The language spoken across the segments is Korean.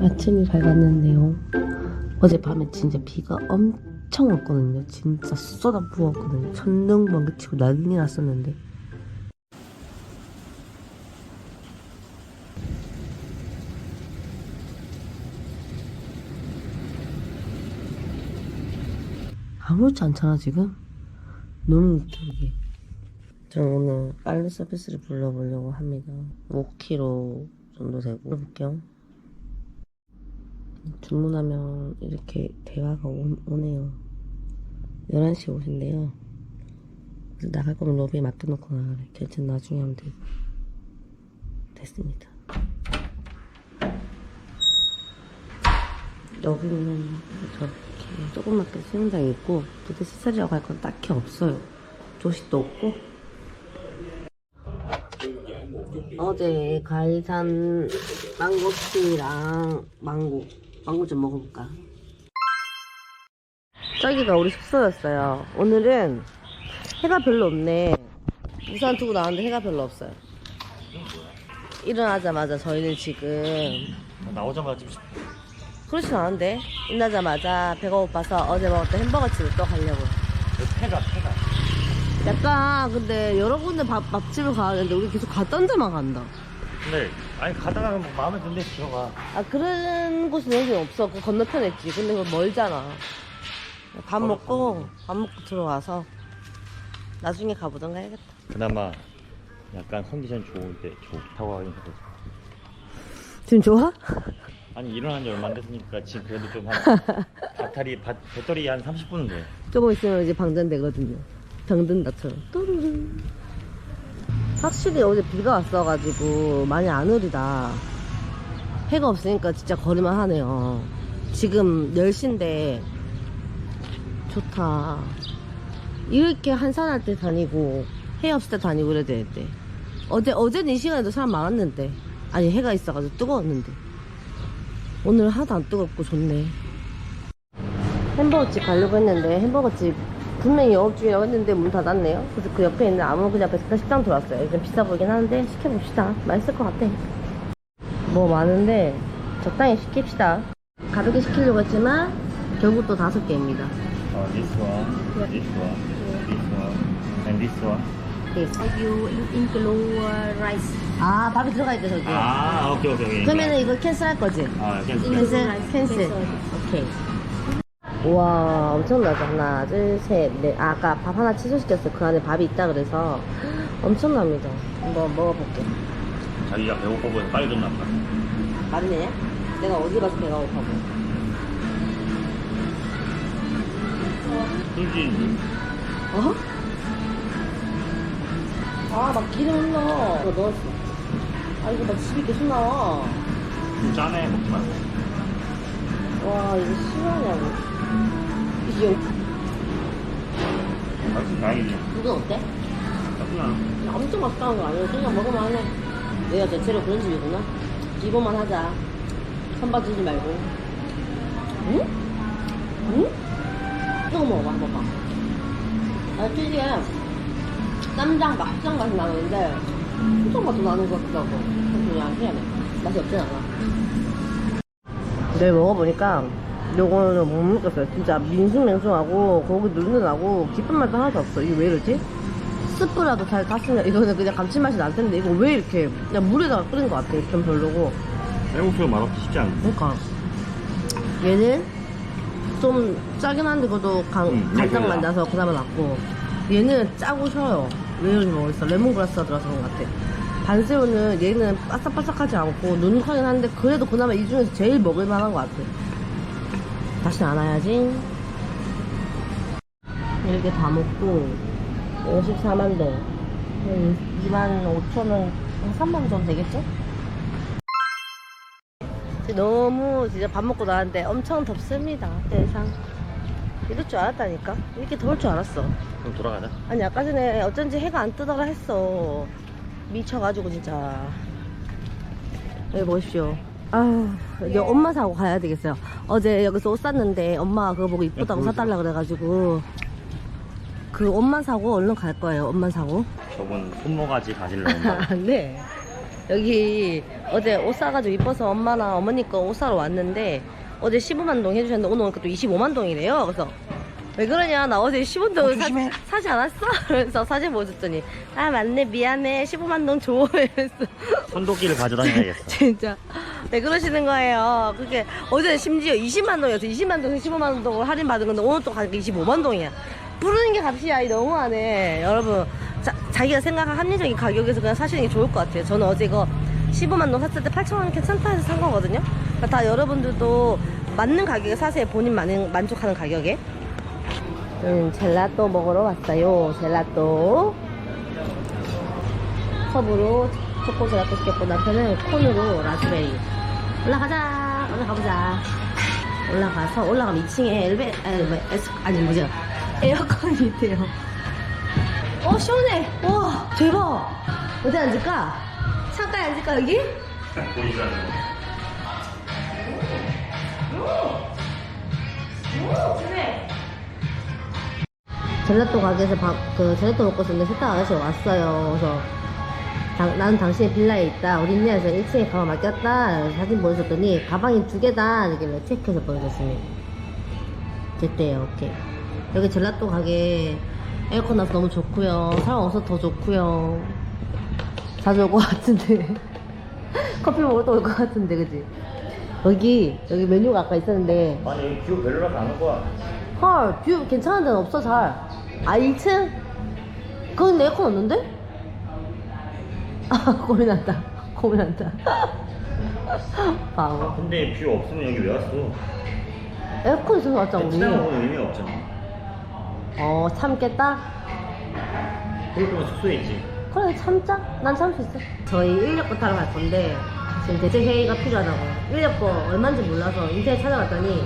아침이 밝았는데요. 어젯밤에 진짜 비가 엄청 왔거든요. 진짜 쏟아 부었거든요. 천둥 번개 치고 난리 났었는데. 아무렇지 않잖아 지금. 너무 웃겨 이게. 저는 오늘 빨래 서비스를 불러보려고 합니다. 5kg 정도 되고 볼게요. 주문하면 이렇게 대화가 오, 오네요. 11시에 오신대요. 나갈 거면 로비에 맡겨놓고 나가래. 결제는 나중에 하면 되고. 됐습니다. 여기는 저렇게 조그맣게 수영장이 있고 도대 시설이라고 할 건 딱히 없어요. 조식도 없고 어제 과일산 망고스틴이랑 망고 망고 좀 먹어볼까? 저기가 우리 숙소였어요. 오늘은 해가 별로 없네. 우산 두고 나왔는데 해가 별로 없어요. 일어나자마자 저희는 지금 나오자마자 좀 그렇진 않은데 일어나자마자 배가 고파서 어제 먹었던 햄버거 집을 또 가려고. 패가 패가 약간 근데 여러 군데 밥, 밥집을 가야 되는데 우리 계속 갔던 데만 간다. 근데 아니 가다가 뭐 마음에 드는 데 들어가 아 그런 곳은 여기 없어. 그 건너편에 있지. 근데 그거 멀잖아. 밥 걸어 먹고 가면 밥 먹고 들어와서 나중에 가보던가 해야겠다. 그나마 약간 컨디션 좋을 때 좋다고 하긴 그러지 지금 좋아? 아니 일어난 지 얼마 안 됐으니까 지금 그래도 좀한 배터리 바, 배터리 한 30분은 돼 조금 있으면 이제 방전되거든요. 병든다처럼. 또르르. 확실히 어제 비가 왔어가지고 많이 안 흐리다. 해가 없으니까 진짜 걸을만 하네요. 지금 10시인데 좋다. 이렇게 한산할 때 다니고 해 없을 때 다니고 그래야 되는데 어제 어제는 이 시간에도 사람 많았는데 아니 해가 있어가지고 뜨거웠는데 오늘 하나도 안 뜨겁고 좋네. 햄버거집 가려고 했는데 햄버거집 분명히 영업 중이라고 했는데 문 닫았네요. 그래서 그 옆에 있는 아무그 앞에 스타 식당 들어왔어요. 좀 비싸 보이긴 하는데 시켜봅시다. 맛있을 것 같아. 뭐 많은데 적당히 시킵시다. 가볍게 시키려고 했지만 결국 또 다섯 개입니다. 어, this one, this one, this one, and this one Yes. you include rice. 아 밥이 들어가 있대 저기. 아 오케이 오케이 오케이 그러면은 이거 캔슬할 거지? 아 캔슬 캔슬 캔슬. 오케이. 우와 엄청나죠. 하나 둘셋넷. 아, 아까 밥 하나 취소시켰어. 그 안에 밥이 있다 그래서 엄청납니다. 한번 먹어볼게 자기가 배고파 보여서 빨리 줬나 보다. 맞네. 내가 어디 가서 배가 고파고. 술진. 어? 아막 기름 흘러. 이거 넣었어. 아 이거 막 집이 계속 나와. 좀 짜네 먹지 말고 와 이거 실화냐고 이게 맛있어 다행이지 이건 어때? 나쁘나 엄청 맛있다는 거 아니야. 그냥 먹으면 하네 내가 대체로 그런 집이구나. 기본만 하자. 선봐주지 말고. 응? 응? 이거 먹어봐 한번 봐. 아, 특이해. 쌈장 막장 맛이 나는데 엄청 맛도 나는 것 같기도 하고. 그냥 희한해 맛이 없진 않아. 내일 먹어보니까 요거는 못 먹겠어요. 진짜 밍숭맹숭하고 고기 누르는하고 깊은 맛도 하나도 없어. 이게 왜 이러지? 스프라도 잘 탔으면 이거는 그냥 감칠맛이 날 텐데 이거 왜 이렇게 그냥 물에다가 끓인 것 같아 좀 별로고. 쌀국수가 맛없기 쉽지 않아. 그러니까. 얘는 좀 짜긴 한데 그래도 간, 음, 간장 맞아요. 만나서 그나마 낫고. 얘는 짜고 셔요. 왜 이런지 모르겠어. 레몬그라스가 들어서 그런 것 같아. 반새우는 얘는 바삭바삭하지 않고 눅눅하긴 한데 그래도 그나마 이 중에서 제일 먹을만한 것 같아 다시 안 와야지. 이렇게 다 먹고 54만 동 2만 5천 원 3만 원 정도 되겠죠? 너무 진짜 밥 먹고 나왔는데 엄청 덥습니다 세상. 이럴 줄 알았다니까. 이렇게 더울 줄 알았어. 그럼 돌아가자. 아니 아까 전에 어쩐지 해가 안 뜨더라 했어. 미쳐가지고 진짜. 여기 보십시오 아 여기 엄마 사고 가야 되겠어요. 어제 여기서 옷 샀는데 엄마가 그거 보고 이쁘다고 사달라 그래가지고 그 옷만 사고 얼른 갈 거예요 옷만 사고. 저분 손모가지 가지려고 네. 여기 어제 옷 사가지고 이뻐서 엄마랑 어머니 거 옷 사러 왔는데 어제 15만 동 해주셨는데 오늘 오니까 또 25만 동이래요. 그래서 왜 그러냐 나 어제 15만 동 사, 사지 않았어? 그래서 사진 보여줬더니 아 맞네 미안해 15만 동 줘. 이랬어. 손도끼를 가져다녀야겠어. 진짜 왜 그러시는 거예요? 그게 어제 심지어 20만 동이었어. 20만 동에서 15만 동을 할인 받은 건데 오늘 또 가니까 25만 동이야. 부르는 게 값이야. 이 너무하네. 여러분 자, 자기가 생각한 합리적인 가격에서 그냥 사시는 게 좋을 것 같아요. 저는 어제 이거 15만 동 샀을 때 8천 원 괜찮다 해서 산 거거든요. 그러니까 다 여러분들도 맞는 가격에 사세요. 본인 만, 만족하는 가격에. 음, 젤라또 먹으러 왔어요. 젤라또. 컵으로 초코 젤라또 시켰고 남편은 콘으로 라즈베리. 올라가자. 올라가보자. 올라가서 올라가면 2층에 엘베 아니 뭐 에스 아니 뭐죠 에어컨이 있대요. 어 시원해. 와 대박. 어디 앉을까? 창가에 앉을까 여기? 보이지 않는 거. 젤라또 가게에서 밥, 그 젤라또 먹고 있었는데 세탁 아저씨가 왔어요. 그래서 당- 나는 당신의 빌라에 있다. 우리 있네에서 1층에 가방 맡겼다. 그래서 사진 보여줬더니 가방이 두 개다. 이렇게 체크해서 보여줬습니다. 됐대요. 오케이. 여기 젤라또 가게 에어컨 나서 너무 좋고요. 사람 없어서 더 좋고요. 자주 올 것 같은데. 커피 먹을 때 올 것 같은데, 그지? 여기, 여기 메뉴가 아까 있었는데 아니 여기 뷰 별로라서 안올 거야. 헐, 뷰 괜찮은 데는 없어, 잘. 아, 2층? 거긴 에어컨 없는데? 아, 고민한다. 고민한다. 바보. 근데 뷰 없으면 여기 왜 왔어? 에어컨 있어서 왔잖아, 우리. 친다고는 의미 없잖아. 어, 참겠다? 그럴 거면 숙소에 있지. 그래, 참자. 난 참 수 있어. 저희 인력거 타러 갈 건데, 지금 대체 회의가 필요하다고. 인력거 얼마인지 몰라서 인터넷 찾아봤더니,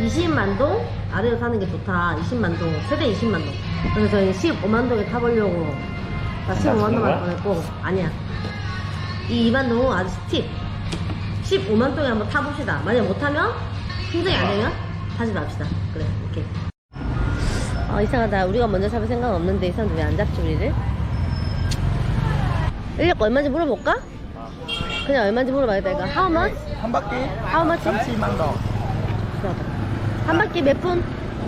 20만 동 아래로 사는 게 좋다. 20만 동, 최대 20만 동. 그래서 저희 15만 동에 타보려고. 나 15만 주는 동만 거야? 보냈고, 아니야. 이 2만 동은 아주 팁. 15만 동에 한번 타봅시다. 만약 못하면, 흥정이 안 되면, 타지 맙시다. 그래, 오케이. 어, 이상하다. 우리가 먼저 잡을 생각은 없는데, 이 사람들 왜 안 잡지, 우리를? 인력 얼마인지 물어볼까? 그냥 얼마인지 물어봐야겠다. 이거 how much? 한 바퀴 How much? 30만 동. 한 바퀴 몇 분?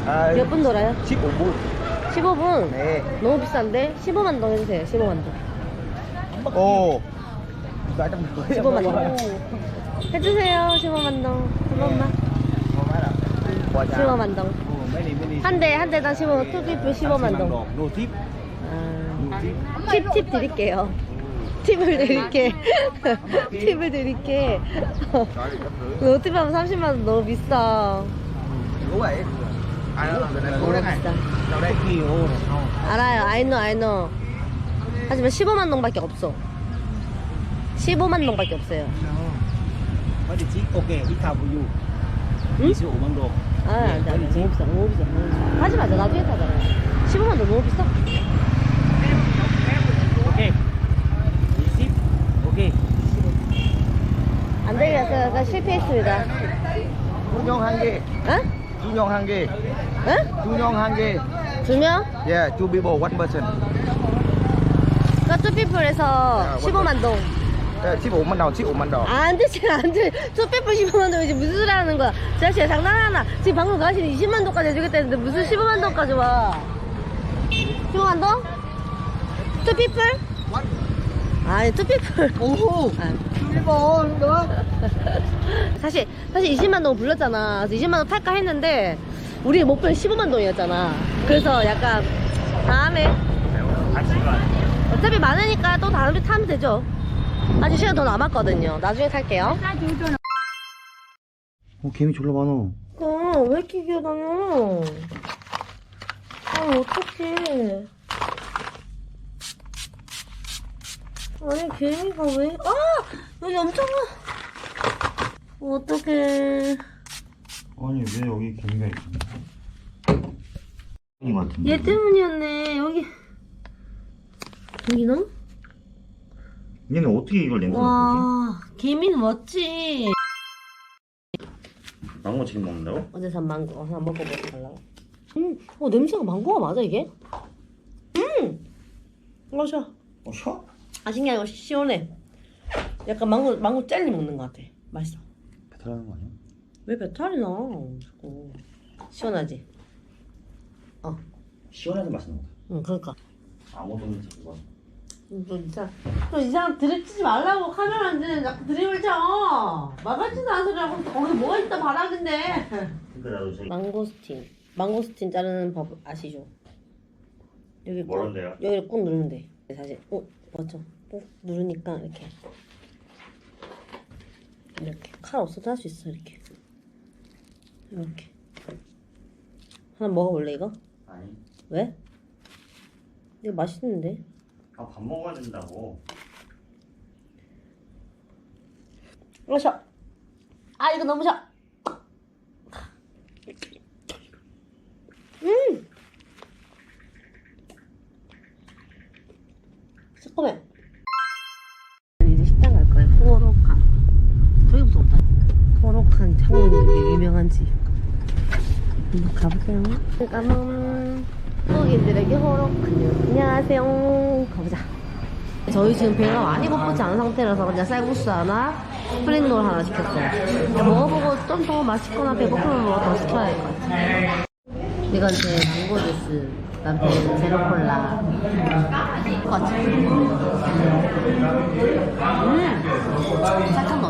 아, 몇 분 돌아요? 15분. 15분? 네. 너무 비싼데? 15만 동 해주세요. 15만 동. 오. 나 좀. 15만 동. 해주세요. 15만 동. 한 번만. 15만 동. 한 대, 한 대당 15만, 투피플 15만 동. 노 팁. 아, 팁, 팁 드릴게요. 팁을 드릴게. 팁을 드릴게. 노팁 하면 30만 원 너무 비싸. Đúng vậy. À, 알아요. I know. 하지만 15만 동밖에 없어. 15만 동밖에 없어요. Của you. 응? 25만 동. 아, 안 돼, 안 돼. 너무 비싸, 너무 비싸, 너무 비싸. 하지 마자. 나중에 타잖아. 15만 동 너무 비싸. Ok. 20. Ok. 안 되겠어요. 그러니까 실패했습니다. 두명 한 개. 응? 두명 한 개. 응? 두 명 한 개. 두 명? Yeah, two people, one person. 그러니까 투피플에서 15만 동. Yeah, 15만 동, 15만 동. 안 되지, 안 돼. 투피플 15만 동 이제 무슨 소리 하는 거야. 제가 진짜 장난하나. 지금 방금 가시는 20만 동까지 해주겠다 했는데 무슨 15만 동까지 와. 15만 동? 투피플? 아니, 투피플. 오. 아. 일본 너. 사실 사실 20만 동 불렀잖아. 그래서 20만 동 탈까 했는데 우리 목표는 15만 동이었잖아. 그래서 약간 다음에 같이 가. 어차피 많으니까 또 다음에 타면 되죠. 아직 시간 더 남았거든요. 나중에 탈게요. 어, 개미 졸라 많어. 어, 왜 이렇게 기어다녀? 아, 어떡해. 아니, 개미가 왜, 아! 여기 엄청 많아. 어떡해. 아니 왜 여기 개미가 있어? 같은데. 얘 때문이었네. 여기. 여기나? 얘는 어떻게 이걸? 와, 개미는 멋지. 망고 지금 먹는다고? 어제 산 망고 한번 먹어보고 달라고. 음, 어 냄새가 망고가 맞아 이게? 음, 맛이야. 어? 아 신기하고 시원해. 약간 망고 망고 젤리 먹는 것 같아. 맛있어. 배탈 나는 거 아니야? 왜 배탈이 나? 자꾸. 시원하지? 어, 시원해서 맛있는 거야. 응, 그러니까. 아무도 없는 거. 너 이상, 너 이상 드립 치지 말라고 카메라 안 되는 자꾸 드립을 쳐. 말같지도 않은 소리 하고 거기서 뭐가 있다 바라긴데. 근데 나도 저기 망고스틴. 망고스틴 자르는 법 아시죠? 여기 꾹, 뭐란데요? 여기를 꾹 누르면 돼. 사실, 어, 맞죠? 꾹 누르니까 이렇게. 이렇게. 칼 없어도 할 수 있어, 이렇게. 이렇게. 하나 먹어볼래, 이거? 아니. 왜? 이거 맛있는데? 아, 밥 먹어야 된다고. 이거 셔. 아, 이거 너무 셔. 음! 새콤해. 이제 식당 갈 거예요. 포로칸. 저기부터 온다니까. 포로칸 창원이 유명한 집. 한번 가보세요. 까만 한국인들에게 호로칸요. 안녕하세요. 가보자. 저희 지금 배가 많이 고프지 않은 상태라서 그냥 쌀국수 하나, 스프링롤 하나 시켰어요. 먹어보고 좀 더 맛있거나 배고프면 뭐 더 시켜야 될것 같아요. 이건 제 망고 주스, 남편 제로콜라. 똑같이. 음! 넣어.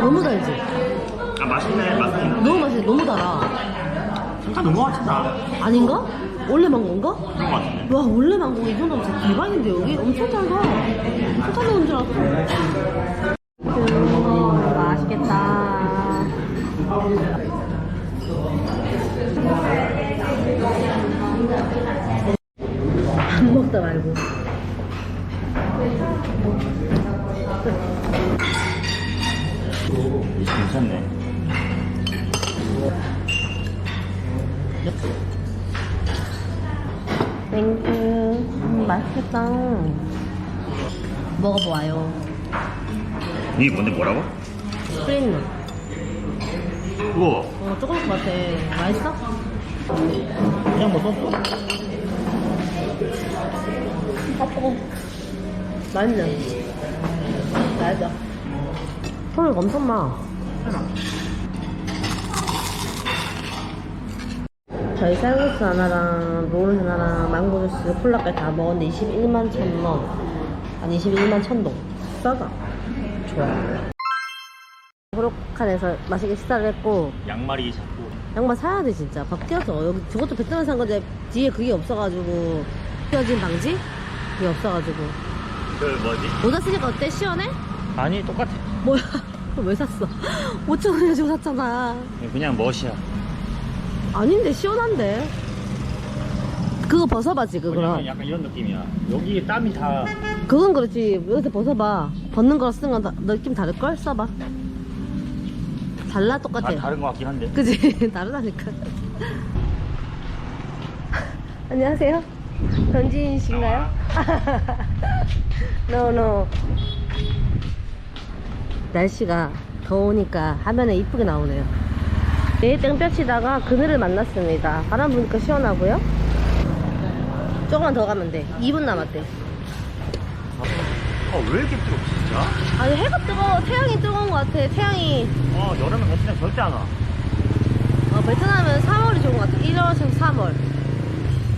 너무 달지? 아, 맛있네. 맛있네. 너무 맛있어. 너무 달아. 진짜 너무 맛있다. 아닌가? 원래 망고인가? 그런 거 같은데. 와 원래 망고 이 정도면 진짜 대박인데 여기 엄청 달다 잘 넣은 줄 알았어 음, 맛있겠다 맛있겠다 먹어보아요 이게 뭔데 뭐라고? 스프링롤 우와. 어 조금씩 같아 맛있어? 그냥 뭐 썼어. 아, 맛있네. 맛있어. 소리 엄청 나. 저희 쌀국수 하나랑 롤 하나랑 망고 주스 콜라까지 다 먹었는데 21만 천 원. 아니 21만 천동. 싸다. 좋아. 호로칸에서 맛있게 식사를 했고 양말이 자꾸. 양말 사야 돼 진짜 밥 껴서 여기 저것도 베트남에 산 건데 뒤에 그게 없어가지고 껴진 방지? 그게 없어가지고 그 뭐지? 모자 쓰니까 어때? 시원해? 아니 똑같아. 뭐야 왜 샀어? 5천원에 주고 샀잖아 그냥 멋이야. 아닌데 시원한데 그거 벗어봐 지금 그럼 약간 이런 느낌이야. 여기 땀이 다. 그건 그렇지 여기서 벗어봐 벗는 거랑 쓰는 건 느낌 다를걸? 써봐 달라 똑같아 다 다른 거 같긴 한데. 그지? 다르다니까. 안녕하세요. no, no. 날씨가 더우니까 화면에 이쁘게 나오네요. 내일 땡볕이다가 그늘을 만났습니다. 바람 부니까 시원하고요. 조금만 더 가면 돼. 2분 남았대. 아, 왜 이렇게 뜨겁지 진짜? 아니 해가 뜨거워. 태양이 뜨거운 것 같아. 태양이 어, 여름에 베트남 절대 안 와. 어, 베트남은 3월이 좋은 것 같아. 1월에서 3월.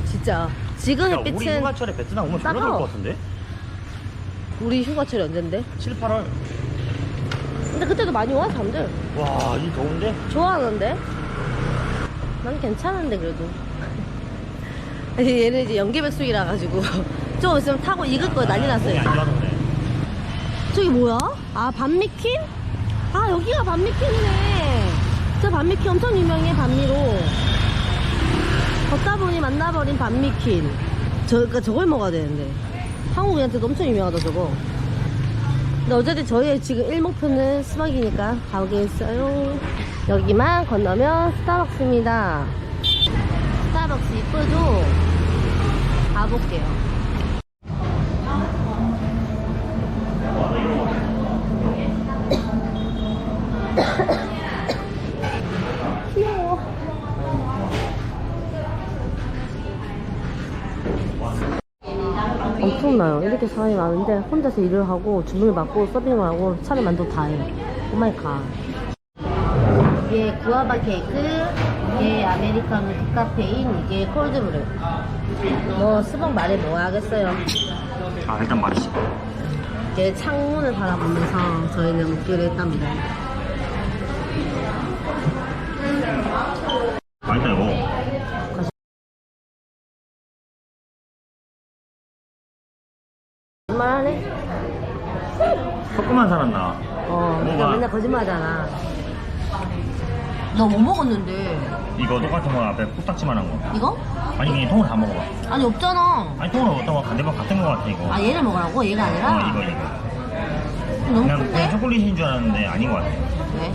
진짜. 지금 야, 우리 햇빛은 휴가철에 베트남 오면 졸라 따가워. 좋을 것 같은데? 우리 휴가철이 언젠데? 7, 8월. 근데 그때도 많이 와 사람들? 와, 이 더운데? 좋아하는데? 난 괜찮은데 그래도. 얘는 이제 연계백숙이라 가지고 좀 있으면 타고 익을 거야 난리 몸이 났어요. 안 좋아서 그래. 저기 뭐야? 아 반미킨? 아 여기가 반미킨이네. 저 반미킨 엄청 유명해 반미로. 걷다 보니 만나버린 반미킨. 저, 그러니까 저걸 먹어야 되는데. 한국인한테도 엄청 유명하다 저거 근데 어쨌든 저희의 지금 일목표는 스벅이니까 가보겠어요. 여기만 건너면 스타벅스입니다. 스타벅스 이쁘죠? 가볼게요 이렇게 사람이 많은데 혼자서 일을 하고 주문을 받고 서빙을 하고 차를 만들고 다 해요. 오마이갓. 이게 구아바 케이크, 이게 아메리카노 디카페인, 이게 콜드브루. 뭐 수박 말해 뭐 하겠어요. 아 일단 맛있어. 이제 창문을 바라보면서 저희는 먹기로 했답니다. 맛있다 이거. 살았나. 어, 뭐가? 맨날 거짓말하잖아. 너뭐 먹었는데? 이거 똑같은 거 앞에 코딱지만 한 거. 이거? 아니 그냥 통을 다 먹어봐. 아니 없잖아. 아니 통을 어떤 거 간대박 같은 거 같아 이거. 아 얘를 먹으라고? 얘가 아니라? 어 이거 이거. 너무 그냥 큰데? 그냥 초콜릿인 줄 알았는데 아닌 것 같아. 왜?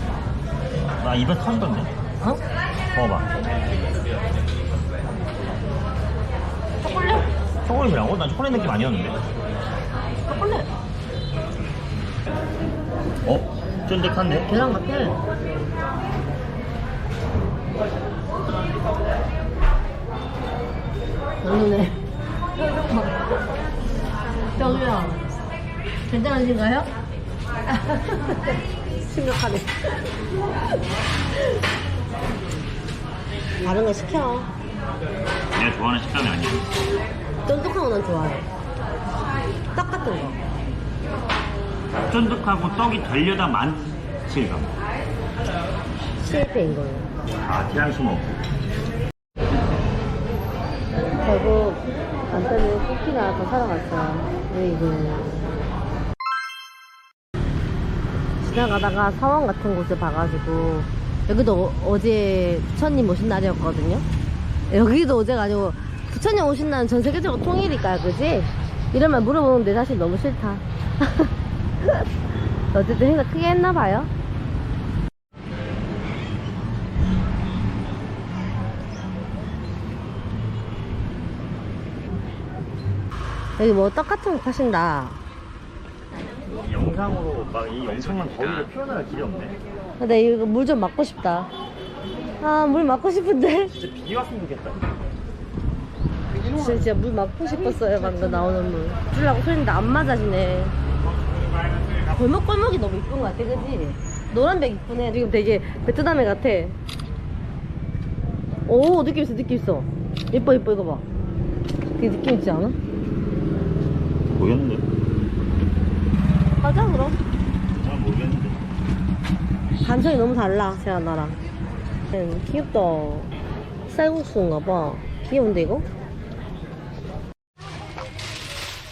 나 입에 터지던데. 어? 먹어봐. 초콜릿? 초콜릿이라고? 난 초콜릿 느낌 아니었는데. 초콜릿. 어? 쫀득한데? 계란 같아. 별로네. 저기요. 괜찮으신가요? 심각하네. 다른 거 시켜. 내가 좋아하는 식감이 아니야. 쫀득한 거난 좋아해. 떡 같은 거. 쫀득하고 떡이 되려다 만칠감. 실패인 거예요. 아, 티라미수 결국 남편은 쿠키나 더 사러 갔어요. 으이구. 지나가다가 사원 같은 곳을 봐가지고 여기도 어- 어제 부처님 오신 날이었거든요. 여기도 어제가 아니고 부처님 오신 날은 전 세계적으로 통일이니까 그지? 이런 말 물어보는데 사실 너무 싫다. 어쨌든 행사 크게 했나 봐요. 여기 뭐 떡 같은 거 파신다. 영상으로 막 이 영상만 거기를 표현할 길이 없네. 근데 이거 물 좀 맞고 싶다. 아, 물 맞고 싶은데. 진짜 비 왔으면 좋겠다. 진짜 물 맞고 싶었어요, 방금 나오는 물. 주려고 소리인데 안 맞아지네. 골목골목이 너무 이쁜 것 같아, 그지? 노란색 이쁘네. 지금 되게 베트남에 같아. 오, 느낌 있어, 느낌 있어. 예뻐, 예뻐, 이거 봐. 되게 느낌 있지 않아? 모르겠는데. 가자, 그럼. 잘 모르겠는데. 감성이 너무 달라, 세아 나랑. 음, 귀엽다. 쌀국수인가 봐. 귀여운데, 이거?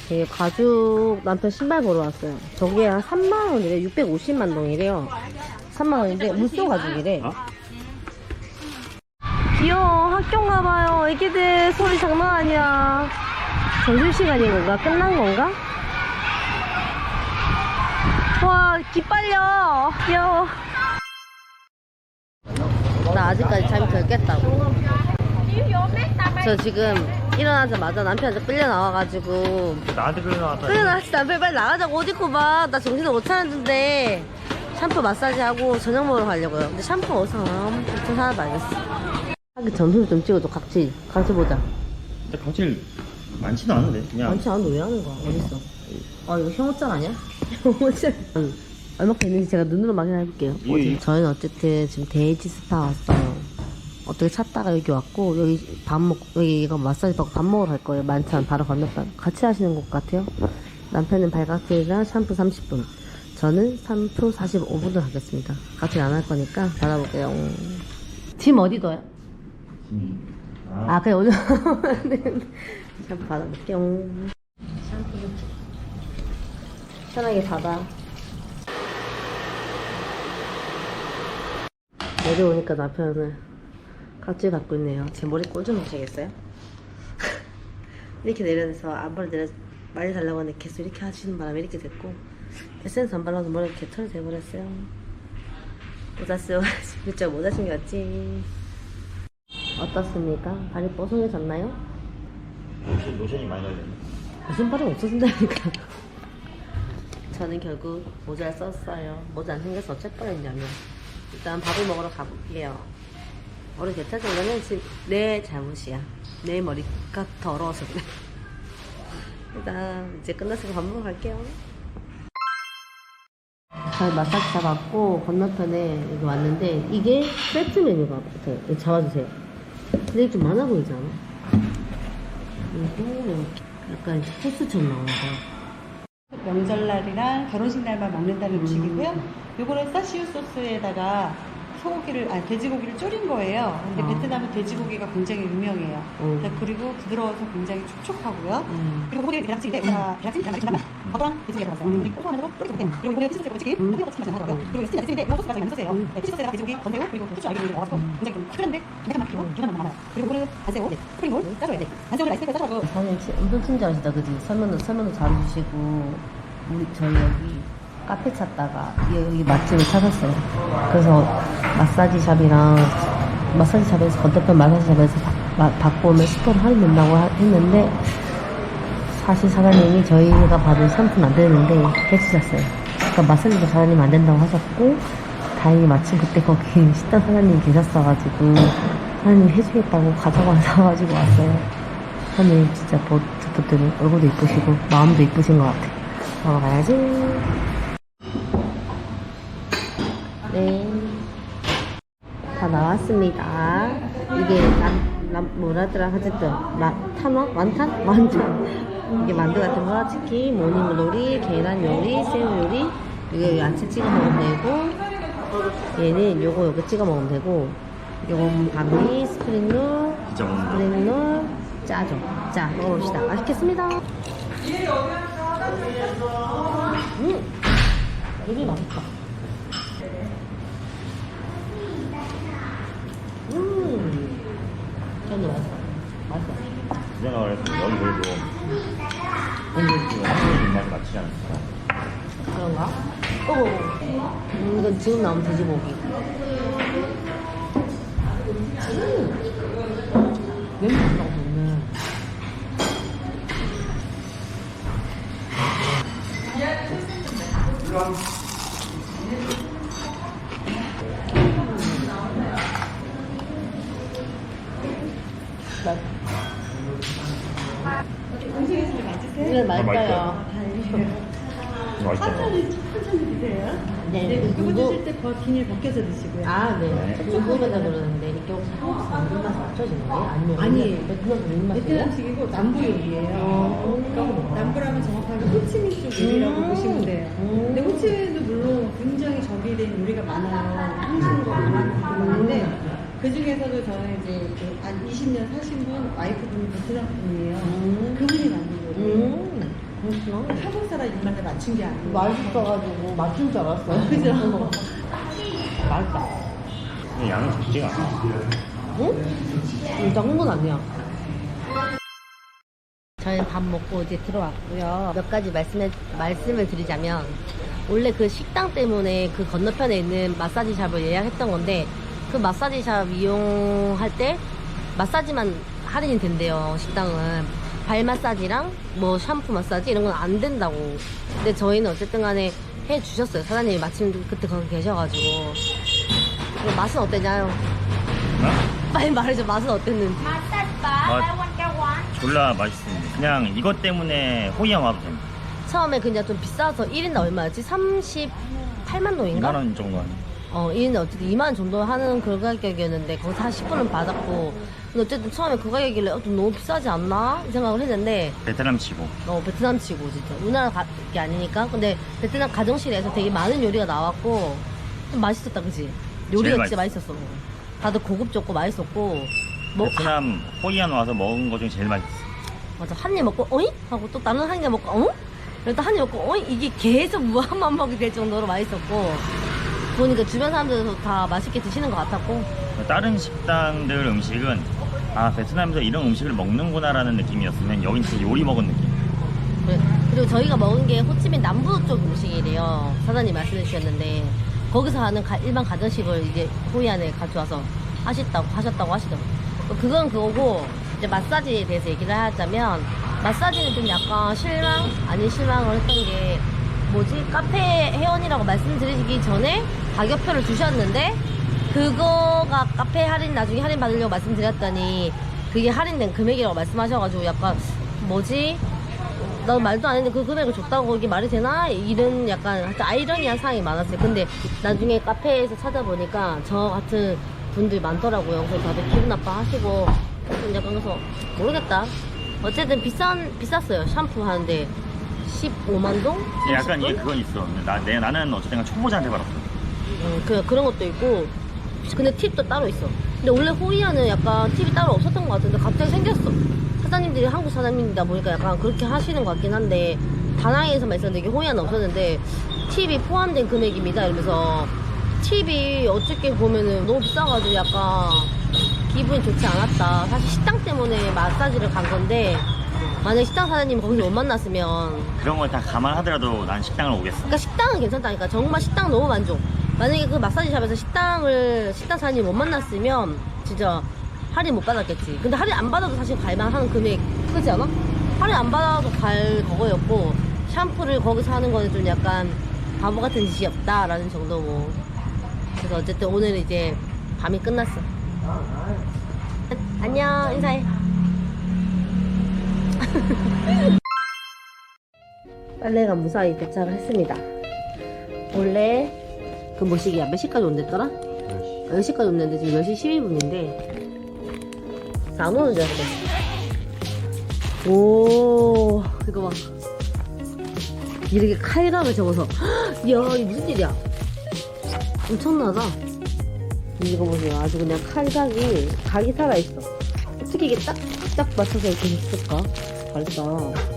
이게 가죽 남편 신발 보러 왔어요. 저게 한 3만원이래. 650만 동이래요. 3만원인데, 물소 가죽이래. 어? 귀여워. 학교인가 봐요. 애기들 소리 장난 아니야. 점심시간인 건가? 끝난 건가? 와, 기빨려. 귀여워. 나 아직까지 잠이 덜 깼다고. 저 지금 일어나자마자 남편한테 끌려 나와가지고 나한테 그래 나왔다. 끌려 나왔지 남편 빨리 나가자고 옷 입고 봐. 나 정신을 못 차렸는데 샴푸 마사지 하고 저녁 먹으러 가려고요. 근데 샴푸 어디서 좀 하나도 알겠어. 하기 전후를 좀 찍어줘 각질 각질 보자. 근데 각질 많지도 않은데. 그냥. 많지 않은데 왜 하는 거야? 어딨어? 아 이거 형어장 아니야? 형어장 응. 얼마큼 있는지 제가 눈으로 확인해볼게요 예. 저희는 어쨌든 지금 데이지 스파 왔어요 어떻게 찾다가 여기 왔고 여기 밥 먹, 여기 이거 마사지 받고 밥 먹으러 갈 거예요 만찬 바로 건너편 같이 하시는 것 같아요 남편은 발각질이랑 샴푸 30분 저는 샴푸 45분을 하겠습니다 같이 안 할 거니까 받아볼게요 짐 어디 둬요? 아, 아, 그래, 오늘. 샴푸 받아볼게요. 샴푸 좀. 편하게 받아. 내려오니까 남편 은 각질 갖고 있네요. 제 머리 꼴좀 보시겠어요? 이렇게 내려서 앞머리 내려 말려달라고 하는데 계속 이렇게 하시는 바람에 이렇게 됐고 에센스 안 발라서 머리가 개털이 돼버렸어요. 모자 쓰고 진짜 모자 신겼지. 어떻습니까? 발이 뽀송해졌나요? 로션, 로션이 많이 날렸네. 무슨 발이 없어진다니까. 저는 결국 모자를 썼어요. 모자 안 생겨서 어쩔 뻔했냐면 일단 밥을 먹으러 가볼게요. 머리 괜찮은 거는 지금 내 잘못이야. 내 머리가 더러워서 그래. 일단 이제 끝났으니까 밥 먹으러 갈게요. 저희 마사지 잡았고 건너편에 여기 왔는데 이게 세트 메뉴가 같아요. 이거 잡아주세요. 근데 좀 많아 보이지 않아? 이거 이렇게 약간 코스처럼 나오는 거. 명절날이랑 결혼식 날만 먹는다는 음식이고요. 요거는 사시유 소스에다가 소고기를, 아, 돼지고기를 졸인 거예요. 근데 아. 베트남은 돼지고기가 굉장히 유명해요. 음. 네, 그리고 부드러워서 굉장히 촉촉하고요. 음. 그리고 고기 계란찜인데, 우리가 계란찜, 계란찜, 버터랑 돼지고기가 들어갔어요. 그리고 고소하면서 쫄깃쫄깃해. 그리고 이거는 피스 소스 치킨, 그리고 같이 맛이 나더라고요. 그리고 스팀 야채인데, 이거 소스가 저희 소스예요. 네, 피스 소스에다가 돼지고기, 건새우, 그리고 고추 알기름을 넣어가지고 굉장히 좀 특별한데, 약간 막히고, 기가 너무 많아요. 그리고 이거는 안새우, 스프링롤 짜줘야 돼. 안새우를 라이스에다 짜줘가지고, 사장님 진- 엄청 친절하시다 그지? 설명도 설명도 잘해주시고 우리 저희 여기 카페 찾다가 여기, 맛집을 찾았어요. 그래서 마사지 샵이랑 마사지 샵에서 건너편 마사지 샵에서 바, 마- 받고 오면 10% 할인 된다고 하- 했는데 사실 사장님이 저희가 받은 상품 안 되는데 해주셨어요. 그러니까 마사지 샵 사장님 안 된다고 하셨고 다행히 마침 그때 거기 식당 사장님 계셨어가지고 사장님 해주겠다고 가져가서 가지고 왔어요. 사장님 진짜 보, 보더니 얼굴도 이쁘시고 마음도 이쁘신 것 같아. 먹어가야지. 네. 다 나왔습니다. 이게 남, 남 뭐라더라 하쨌든 마, 탄화? 완탄? 완탄. 이게 만두 같은 거, 치킨, 모닝글로리, 계란 요리, 새우 요리, 이게 야채 찍어 먹으면 되고, 얘는 요거 요거 찍어 먹으면 되고, 요건 밤미, 스프링롤. 스프링롤, 짜죠. 자, 먹어봅시다. 맛있겠습니다. 음! 되게 맛있다. 음! 저도 맛있어. 맛있어. 내가 그래서 여기 그래도 콘서트가 한국 입맛 맞지 않을까? 그런가? 어, 음, 이건 지금 나온 돼지고기. 음. 냄새 나고 좋네. 맛. 네, 맛있어요. 맛있잖아. 네, 이거 중국, 드실 때 그 비닐 벗겨서 드시고요. 아, 네. 중국에다 그러는데 이게 혹시 한국 사람 입맛에 맞춰지는 거예요? 아니면 아니에요. 베트남 사람 입맛이에요? 베트남식이고 남부 요리예요. 어. 남부라면 정확하게 호치민 쪽 요리라고 음. 보시면 돼요. 음. 근데 호치민도 물론 굉장히 정비된 요리가 많아요. 강한 많은데 그 중에서도 저는 이제 그한 20년 사신 분, 와이프분이 베트남 분이에요. 음. 그분이 만든 요리예요. 음, 그렇구나. 한국 사람 입맛에 맞춘 게 아니에요. 맛있어가지고 맞춘 줄 알았어요. 그죠? 맛있다. 근데 양이 적지가 않아. 응? 이 정도는 아니야. 저희는 밥 먹고 이제 들어왔고요. 몇 가지 말씀을, 말씀을 드리자면, 원래 그 식당 때문에 그 건너편에 있는 마사지 샵을 예약했던 건데, 그 마사지 샵 이용할 때 마사지만 할인이 된대요, 식당은. 발 마사지랑 뭐 샴푸 마사지 이런 건 안 된다고. 근데 저희는 어쨌든 간에 해 주셨어요. 사장님이 마침 그때 거기 계셔가지고. 이거 맛은 어땠냐요? 어? 빨리 말해줘, 맛은 어땠는지. 아, 졸라 맛있습니다. 그냥 이것 때문에 호이안 와도 됩니다. 처음에 그냥 좀 비싸서 1인당 얼마였지? 38만 동인가? 2만 원 정도 하네. 어, 1인당 어쨌든 2만 원 정도 하는 그 가격이었는데 거기서 한 10분은 받았고 근데 어쨌든 처음에 그 가격이길래 어, 좀 너무 비싸지 않나? 이 생각을 했는데 베트남 치고. 어, 베트남 치고 진짜 우리나라 가, 게 아니니까 근데 베트남 가정실에서 되게 많은 요리가 나왔고 좀 맛있었다 그지? 요리가 진짜 맛있었어 다들 고급졌고 맛있었고 뭐 베트남 호이안 와서 먹은 거 중에 제일 맛있어. 맞아 한 입 먹고 어이? 하고 또 다른 한 입 먹고 어? 그래도 한입 먹고 어이? 이게 계속 무한만 먹게 될 정도로 맛있었고 보니까 주변 사람들도 다 맛있게 드시는 것 같았고 다른 식당들 음식은 아 베트남에서 이런 음식을 먹는구나라는 느낌이었으면 여긴 진짜 요리 먹은 느낌. 그래- 그리고 저희가 먹은 게 호치민 남부 쪽 음식이래요. 사장님 말씀해 주셨는데 거기서 하는 가- 일반 가정식을 이제 호이안에 가져와서 하셨다고 하셨다고 하시더라고요. 그건 그거고 이제 마사지에 대해서 얘기를 하자면 마사지는 좀 약간 실망? 아닌 실망을 했던 게 뭐지? 카페 회원이라고 말씀드리기 전에 가격표를 주셨는데 그거가 카페 할인 나중에 할인 받으려고 말씀드렸더니 그게 할인된 금액이라고 말씀하셔가지고 약간 뭐지 나도 말도 안 했는데 그 금액을 줬다고 이게 말이 되나? 이런 약간 하여튼 아이러니한 상황이 많았어요. 근데 나중에 카페에서 찾아보니까 저 같은 분들이 많더라고요. 그래서 다들 기분 나빠 하시고 좀 약간 그래서 모르겠다. 어쨌든 비싼 비쌌어요. 샴푸 하는데 15만 동? 약간 30 이게 분? 그건 있어. 나, 내, 나는 어쨌든 간 초보자한테 받았어. 음, 그, 그런 것도 있고 근데 팁도 따로 있어. 근데 원래 호이안은 약간 팁이 따로 없었던 것 같은데 갑자기 생겼어. 사장님들이 한국 사장님이다 보니까 약간 그렇게 하시는 것 같긴 한데 다낭에서만 있었는데 이게 호이안은 없었는데 팁이 포함된 금액입니다. 이러면서 팁이 어떻게 보면은 너무 비싸가지고 약간 기분이 좋지 않았다. 사실 식당 때문에 마사지를 간 건데 만약에 식당 사장님 거기서 못 만났으면 그런 걸 다 감안하더라도 난 식당을 오겠어. 그러니까 식당은 괜찮다니까. 정말 식당 너무 만족 만약에 그 마사지 샵에서 식당을 식당 사장님 못 만났으면 진짜 할인 못 받았겠지 근데 할인 안 받아도 사실 갈만한 금액 그렇지 않아? 할인 안 받아도 갈 그거였고 샴푸를 거기서 하는 거는 좀 약간 바보 같은 짓이었다라는 정도고 그래서 어쨌든 오늘 이제 밤이 끝났어 안녕 인사해 빨래가 무사히 도착을 했습니다. 원래 그 뭐시기야 몇 시까지 온댔더라? 10시까지 온댔는데 지금 10시 12분인데 안 오는 줄 알았어. 오 이거 봐. 이렇게 칼각을 접어서 헉, 이야 이게 무슨 일이야? 엄청나다. 이거 보세요. 아주 그냥 칼각이 각이 살아있어. 어떻게 이게 딱딱 맞춰서 이렇게 했을까? 잘했다.